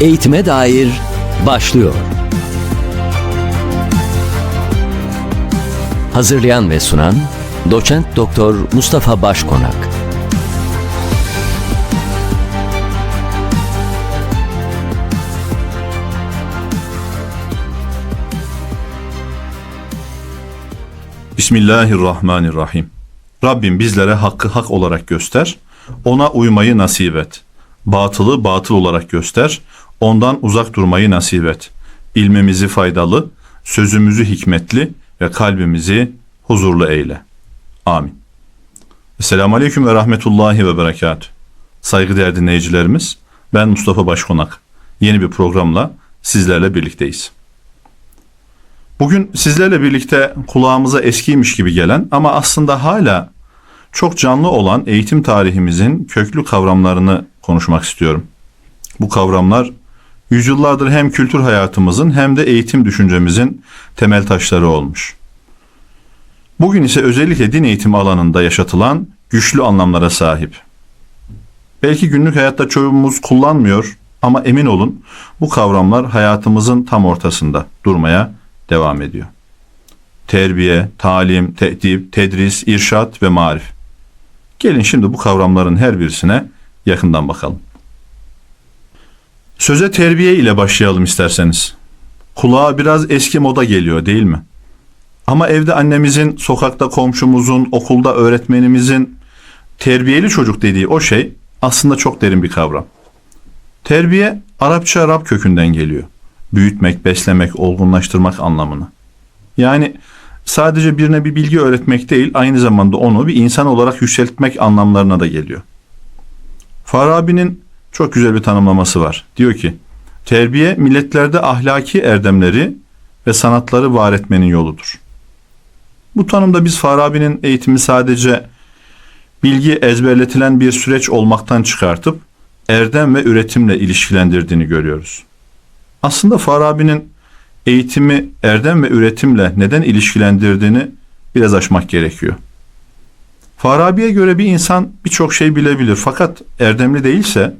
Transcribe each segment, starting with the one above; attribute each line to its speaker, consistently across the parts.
Speaker 1: Eğitime dair başlıyor. Hazırlayan ve sunan Doçent Doktor Mustafa Başkonak.
Speaker 2: Bismillahirrahmanirrahim. Rabbim bizlere hakkı hak olarak göster, ona uymayı nasip et. Batılı batıl olarak göster, ondan uzak durmayı nasip et. İlmimizi faydalı, sözümüzü hikmetli ve kalbimizi huzurlu eyle. Amin. Esselamu Aleyküm ve Rahmetullahi ve Berekatü. Saygıdeğer dinleyicilerimiz, ben Mustafa Başkonak. Yeni bir programla sizlerle birlikteyiz. Bugün sizlerle birlikte kulağımıza eskiymiş gibi gelen ama aslında hala çok canlı olan eğitim tarihimizin köklü kavramlarını konuşmak istiyorum. Bu kavramlar yüzyıllardır hem kültür hayatımızın hem de eğitim düşüncemizin temel taşları olmuş. Bugün ise özellikle din eğitimi alanında yaşatılan güçlü anlamlara sahip. Belki günlük hayatta çoğumuz kullanmıyor ama emin olun bu kavramlar hayatımızın tam ortasında durmaya devam ediyor. Terbiye, talim, te'dip, tedris, irşat ve marif. Gelin şimdi bu kavramların her birisine yakından bakalım. Söze terbiye ile başlayalım isterseniz. Kulağa biraz eski moda geliyor değil mi? Ama evde annemizin, sokakta komşumuzun, okulda öğretmenimizin terbiyeli çocuk dediği o şey aslında çok derin bir kavram. Terbiye Arapça Rab kökünden geliyor büyütmek, beslemek, olgunlaştırmak anlamını. Yani sadece birine bir bilgi öğretmek değil, aynı zamanda onu bir insan olarak yükseltmek anlamlarına da geliyor. Farabi'nin çok güzel bir tanımlaması var. Diyor ki, terbiye milletlerde ahlaki erdemleri ve sanatları var etmenin yoludur. Bu tanımda biz Farabi'nin eğitimi sadece bilgi ezberletilen bir süreç olmaktan çıkartıp erdem ve üretimle ilişkilendirdiğini görüyoruz. Aslında Farabi'nin eğitimi erdem ve üretimle neden ilişkilendirdiğini biraz aşmak gerekiyor. Farabi'ye göre bir insan birçok şey bilebilir fakat erdemli değilse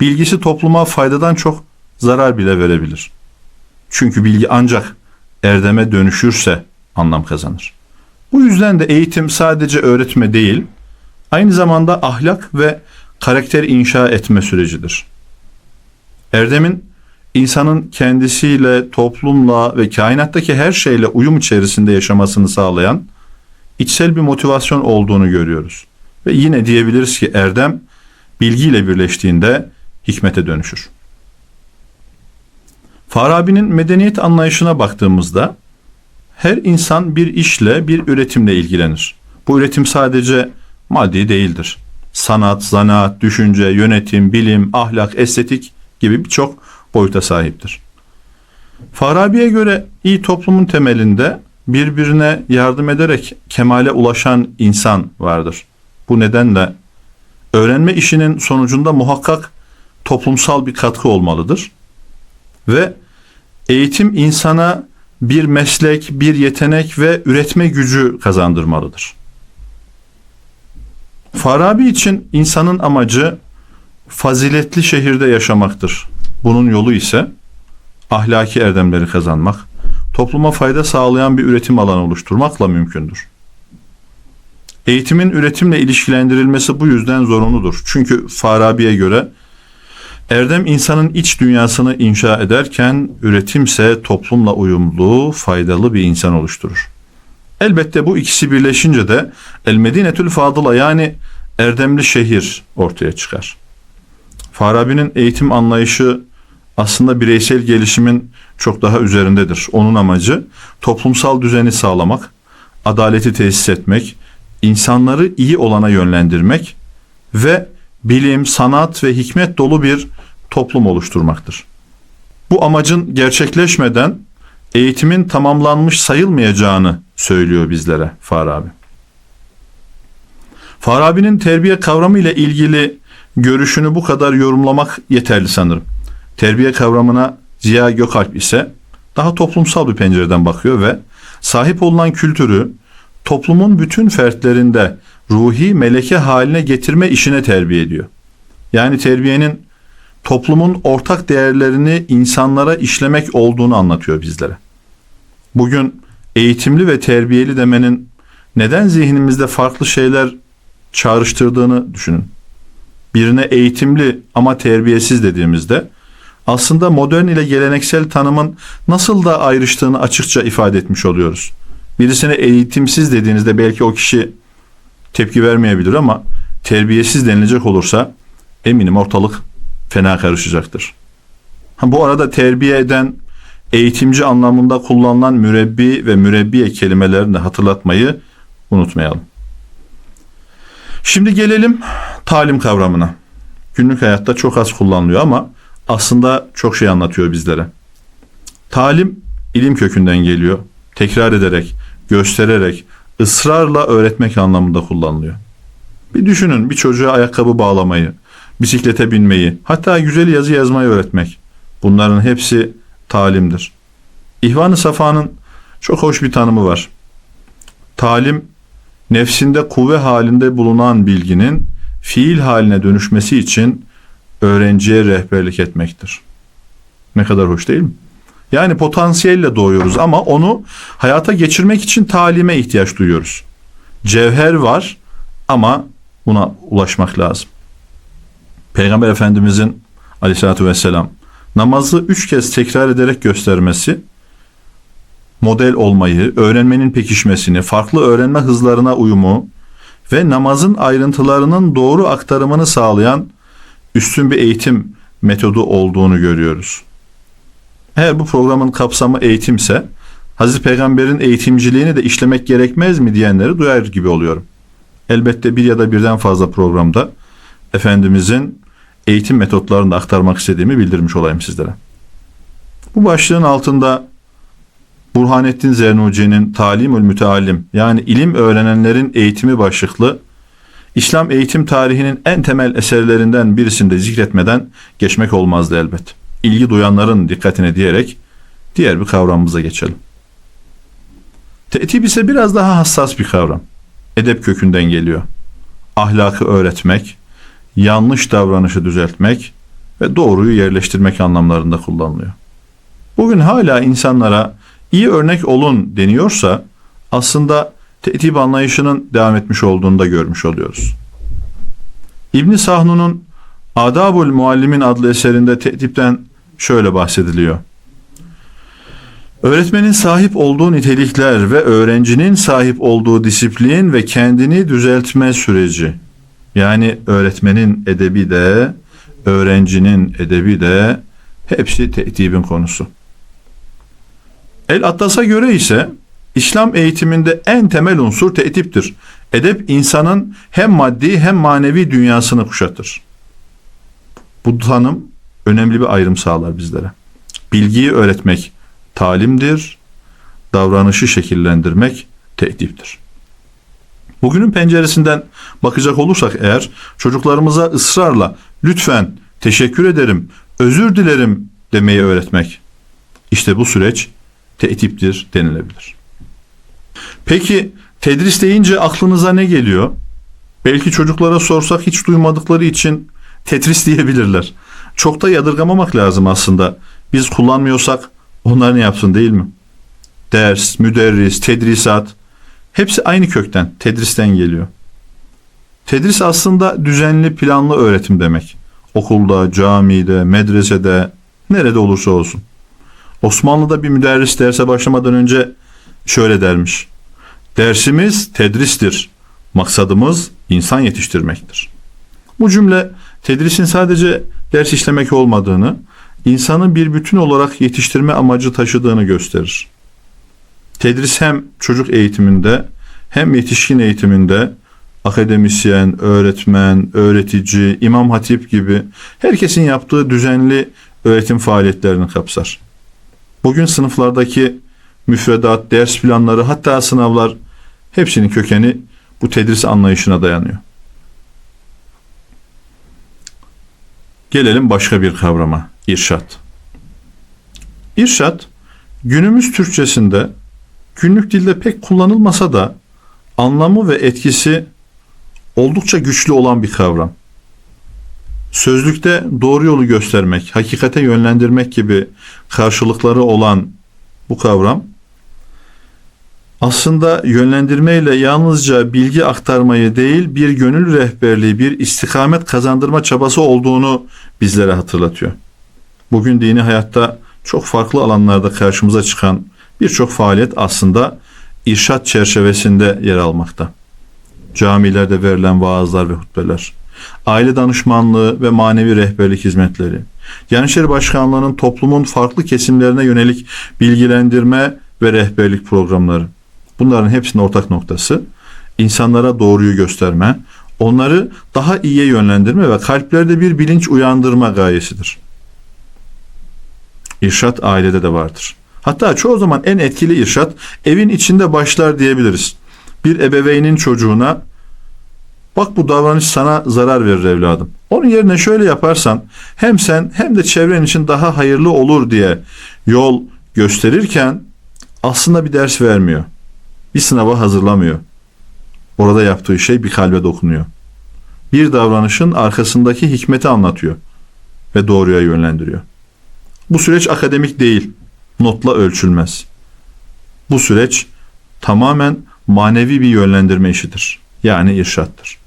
Speaker 2: bilgisi topluma faydadan çok zarar bile verebilir. Çünkü bilgi ancak erdeme dönüşürse anlam kazanır. Bu yüzden de eğitim sadece öğretme değil, aynı zamanda ahlak ve karakter inşa etme sürecidir. Erdemin insanın kendisiyle, toplumla ve kainattaki her şeyle uyum içerisinde yaşamasını sağlayan içsel bir motivasyon olduğunu görüyoruz. Ve yine diyebiliriz ki erdem bilgiyle birleştiğinde hikmete dönüşür. Farabi'nin medeniyet anlayışına baktığımızda her insan bir işle, bir üretimle ilgilenir. Bu üretim sadece maddi değildir. Sanat, zanaat, düşünce, yönetim, bilim, ahlak, estetik gibi birçok boyuta sahiptir. Farabi'ye göre iyi toplumun temelinde birbirine yardım ederek kemale ulaşan insan vardır. Bu nedenle öğrenme işinin sonucunda muhakkak toplumsal bir katkı olmalıdır. Ve eğitim insana bir meslek, bir yetenek ve üretme gücü kazandırmalıdır. Farabi için insanın amacı faziletli şehirde yaşamaktır. Bunun yolu ise ahlaki erdemleri kazanmak, topluma fayda sağlayan bir üretim alanı oluşturmakla mümkündür. Eğitimin üretimle ilişkilendirilmesi bu yüzden zorunludur. Çünkü Farabi'ye göre erdem insanın iç dünyasını inşa ederken üretimse toplumla uyumlu, faydalı bir insan oluşturur. Elbette bu ikisi birleşince de El Medinetül Fadıla yani erdemli şehir ortaya çıkar. Farabi'nin eğitim anlayışı aslında bireysel gelişimin çok daha üzerindedir. Onun amacı toplumsal düzeni sağlamak, adaleti tesis etmek, insanları iyi olana yönlendirmek ve bilim, sanat ve hikmet dolu bir toplum oluşturmaktır. Bu amacın gerçekleşmeden eğitimin tamamlanmış sayılmayacağını söylüyor bizlere Farabi. Farabi'nin terbiye kavramı ile ilgili görüşünü bu kadar yorumlamak yeterli sanırım. Terbiye kavramına Ziya Gökalp ise daha toplumsal bir pencereden bakıyor ve sahip olunan kültürü toplumun bütün fertlerinde ruhi meleke haline getirme işine terbiye ediyor. Yani terbiyenin toplumun ortak değerlerini insanlara işlemek olduğunu anlatıyor bizlere. Bugün eğitimli ve terbiyeli demenin neden zihnimizde farklı şeyler çağrıştırdığını düşünün. Birine eğitimli ama terbiyesiz dediğimizde aslında modern ile geleneksel tanımın nasıl da ayrıştığını açıkça ifade etmiş oluyoruz. Birisine eğitimsiz dediğinizde belki o kişi tepki vermeyebilir ama terbiyesiz denilecek olursa eminim ortalık fena karışacaktır. Ha, bu arada terbiye eden eğitimci anlamında kullanılan mürebbi ve mürebbiye kelimelerini hatırlatmayı unutmayalım. Şimdi gelelim talim kavramına. Günlük hayatta çok az kullanılıyor ama aslında çok şey anlatıyor bizlere. Talim ilim kökünden geliyor. Tekrar ederek, göstererek, ısrarla öğretmek anlamında kullanılıyor. Bir düşünün bir çocuğa ayakkabı bağlamayı, bisiklete binmeyi, hatta güzel yazı yazmayı öğretmek. Bunların hepsi talimdir. İhvan-ı Safa'nın çok hoş bir tanımı var. Talim, nefsinde kuvve halinde bulunan bilginin fiil haline dönüşmesi için öğrenciye rehberlik etmektir. Ne kadar hoş değil mi? Yani potansiyelle doğuyoruz ama onu hayata geçirmek için talime ihtiyaç duyuyoruz. Cevher var ama buna ulaşmak lazım. Peygamber Efendimizin aleyhissalatü vesselam namazı üç kez tekrar ederek göstermesi model olmayı, öğrenmenin pekişmesini, farklı öğrenme hızlarına uyumu ve namazın ayrıntılarının doğru aktarımını sağlayan üstün bir eğitim metodu olduğunu görüyoruz. Eğer bu programın kapsamı eğitimse Hazreti Peygamber'in eğitimciliğini de işlemek gerekmez mi diyenleri duyar gibi oluyorum. Elbette bir ya da birden fazla programda Efendimizin eğitim metotlarını aktarmak istediğimi bildirmiş olayım sizlere. Bu başlığın altında Burhanettin Zernuci'nin Talimül Müteallim yani ilim öğrenenlerin eğitimi başlıklı İslam eğitim tarihinin en temel eserlerinden birisinde zikretmeden geçmek olmazdı elbet. İlgi duyanların dikkatine diyerek diğer bir kavramımıza geçelim. Te'tip ise biraz daha hassas bir kavram. Edep kökünden geliyor. Ahlakı öğretmek, yanlış davranışı düzeltmek ve doğruyu yerleştirmek anlamlarında kullanılıyor. Bugün hala insanlara iyi örnek olun deniyorsa aslında tetip anlayışının devam etmiş olduğunu da görmüş oluyoruz. İbn Sahnu'nun Adabul Muallimin adlı eserinde tetipten şöyle bahsediliyor. Öğretmenin sahip olduğu nitelikler ve öğrencinin sahip olduğu disiplin ve kendini düzeltme süreci. Yani öğretmenin edebi de, öğrencinin edebi de hepsi tetibin konusu. El Atlas'a göre ise İslam eğitiminde en temel unsur teetiptir. Edep insanın hem maddi hem manevi dünyasını kuşatır. Bu tanım önemli bir ayrım sağlar bizlere. Bilgiyi öğretmek talimdir, davranışı şekillendirmek teediptir. Bugünün penceresinden bakacak olursak eğer çocuklarımıza ısrarla lütfen, teşekkür ederim, özür dilerim demeyi öğretmek. İşte bu süreç teetiptir denilebilir. Peki tedris deyince aklınıza ne geliyor? Belki çocuklara sorsak hiç duymadıkları için tetris diyebilirler. Çok da yadırgamamak lazım aslında. Biz kullanmıyorsak onlar ne yapsın değil mi? Ders, müderris, tedrisat hepsi aynı kökten, tedristen geliyor. Tedris aslında düzenli planlı öğretim demek. Okulda, camide, medresede, nerede olursa olsun. Osmanlı'da bir müderris derse başlamadan önce şöyle dermiş. Dersimiz tedristir. Maksadımız insan yetiştirmektir. Bu cümle tedrisin sadece ders işlemek olmadığını, insanı bir bütün olarak yetiştirme amacı taşıdığını gösterir. Tedris hem çocuk eğitiminde hem yetişkin eğitiminde akademisyen, öğretmen, öğretici, imam hatip gibi herkesin yaptığı düzenli öğretim faaliyetlerini kapsar. Bugün sınıflardaki müfredat, ders planları hatta sınavlar hepsinin kökeni bu tedris anlayışına dayanıyor. Gelelim başka bir kavrama, irşat. İrşat, günümüz Türkçesinde günlük dilde pek kullanılmasa da anlamı ve etkisi oldukça güçlü olan bir kavram. Sözlükte doğru yolu göstermek, hakikate yönlendirmek gibi karşılıkları olan bu kavram aslında yönlendirmeyle yalnızca bilgi aktarmayı değil bir gönül rehberliği, bir istikamet kazandırma çabası olduğunu bizlere hatırlatıyor. Bugün dini hayatta çok farklı alanlarda karşımıza çıkan birçok faaliyet aslında irşat çerçevesinde yer almakta. Camilerde verilen vaazlar ve hutbeler, aile danışmanlığı ve manevi rehberlik hizmetleri, İşleri Başkanlığı'nın toplumun farklı kesimlerine yönelik bilgilendirme ve rehberlik programları. Bunların hepsinin ortak noktası insanlara doğruyu gösterme, onları daha iyiye yönlendirme ve kalplerde bir bilinç uyandırma gayesidir. İrşat ailede de vardır. Hatta çoğu zaman en etkili irşat evin içinde başlar diyebiliriz. Bir ebeveynin çocuğuna bak bu davranış sana zarar verir evladım. Onun yerine şöyle yaparsan hem sen hem de çevren için daha hayırlı olur diye yol gösterirken aslında bir ders vermiyor. Bir sınava hazırlamıyor. Orada yaptığı şey bir kalbe dokunuyor. Bir davranışın arkasındaki hikmeti anlatıyor ve doğruya yönlendiriyor. Bu süreç akademik değil, notla ölçülmez. Bu süreç tamamen manevi bir yönlendirme işidir. Yani irşattır.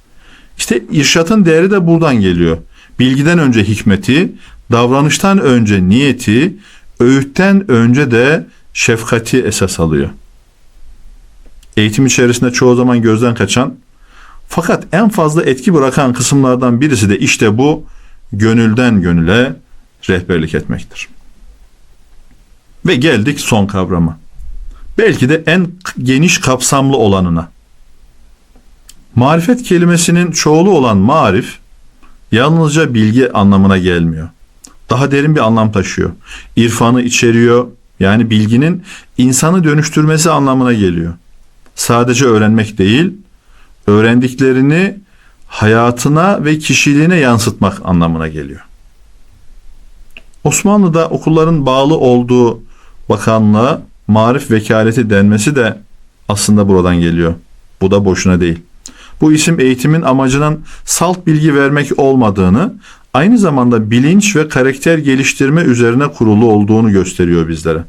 Speaker 2: İşte irşatın değeri de buradan geliyor. Bilgiden önce hikmeti, davranıştan önce niyeti, öğütten önce de şefkati esas alıyor. Eğitim içerisinde çoğu zaman gözden kaçan fakat en fazla etki bırakan kısımlardan birisi de işte bu gönülden gönüle rehberlik etmektir. Ve geldik son kavrama. Belki de en geniş kapsamlı olanına. Marifet kelimesinin çoğulu olan marif yalnızca bilgi anlamına gelmiyor. Daha derin bir anlam taşıyor. İrfanı içeriyor. Yani bilginin insanı dönüştürmesi anlamına geliyor. Sadece öğrenmek değil, öğrendiklerini hayatına ve kişiliğine yansıtmak anlamına geliyor. Osmanlı'da okulların bağlı olduğu bakanlığa marif vekaleti denmesi de aslında buradan geliyor. Bu da boşuna değil. Bu isim eğitimin amacının salt bilgi vermek olmadığını, aynı zamanda bilinç ve karakter geliştirme üzerine kurulu olduğunu gösteriyor bizlere.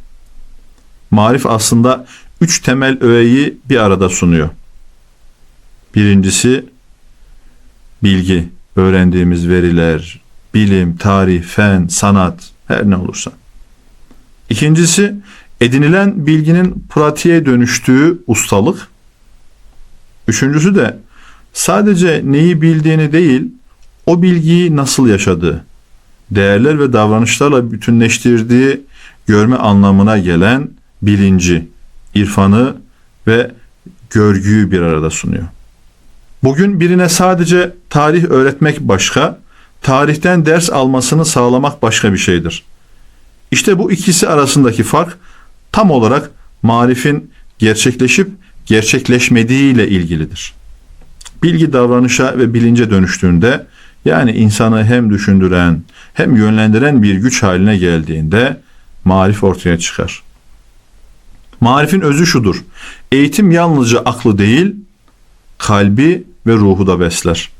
Speaker 2: Marif aslında üç temel öğeyi bir arada sunuyor. Birincisi bilgi, öğrendiğimiz veriler, bilim, tarih, fen, sanat, her ne olursa. İkincisi edinilen bilginin pratiğe dönüştüğü ustalık. Üçüncüsü de sadece neyi bildiğini değil, o bilgiyi nasıl yaşadığı, değerler ve davranışlarla bütünleştirdiği görme anlamına gelen bilinci, irfanı ve görgüyü bir arada sunuyor. Bugün birine sadece tarih öğretmek başka, tarihten ders almasını sağlamak başka bir şeydir. İşte bu ikisi arasındaki fark tam olarak marifin gerçekleşip gerçekleşmediği ile ilgilidir. Bilgi davranışa ve bilince dönüştüğünde yani insanı hem düşündüren hem yönlendiren bir güç haline geldiğinde marif ortaya çıkar. Marifin özü şudur. Eğitim yalnızca aklı değil, kalbi ve ruhu da besler.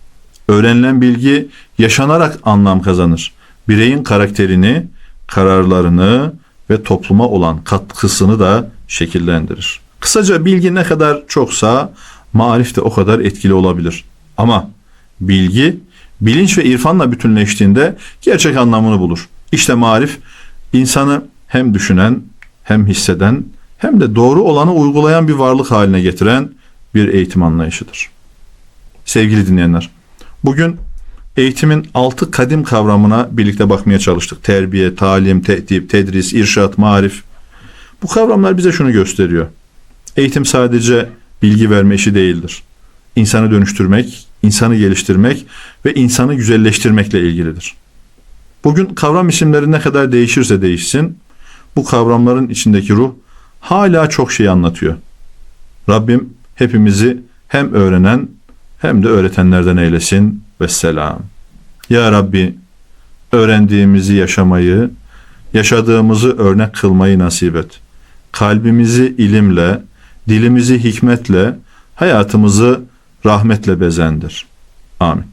Speaker 2: Öğrenilen bilgi yaşanarak anlam kazanır. Bireyin karakterini, kararlarını ve topluma olan katkısını da şekillendirir. Kısaca bilgi ne kadar çoksa marif de o kadar etkili olabilir. Ama bilgi bilinç ve irfanla bütünleştiğinde gerçek anlamını bulur. İşte marif insanı hem düşünen hem hisseden hem de doğru olanı uygulayan bir varlık haline getiren bir eğitim anlayışıdır. Sevgili dinleyenler, bugün eğitimin altı kadim kavramına birlikte bakmaya çalıştık. Terbiye, talim, tehdip, tedris, irşat, marif. Bu kavramlar bize şunu gösteriyor. Eğitim sadece bilgi verme işi değildir. İnsanı dönüştürmek, insanı geliştirmek ve insanı güzelleştirmekle ilgilidir. Bugün kavram isimleri ne kadar değişirse değişsin, bu kavramların içindeki ruh hala çok şey anlatıyor. Rabbim hepimizi hem öğrenen hem de öğretenlerden eylesin. Vesselam. Ya Rabbi öğrendiğimizi yaşamayı, yaşadığımızı örnek kılmayı nasip et. Kalbimizi ilimle, dilimizi hikmetle, hayatımızı rahmetle bezendir. Amin.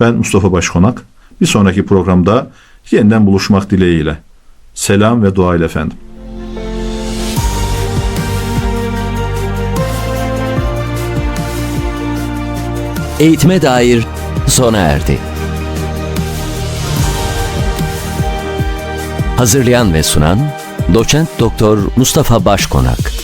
Speaker 2: Ben Mustafa Başkonak. Bir sonraki programda yeniden buluşmak dileğiyle. Selam ve dua ile efendim.
Speaker 1: Eğitime dair sona erdi. Hazırlayan ve sunan Doçent Doktor Mustafa Başkonak.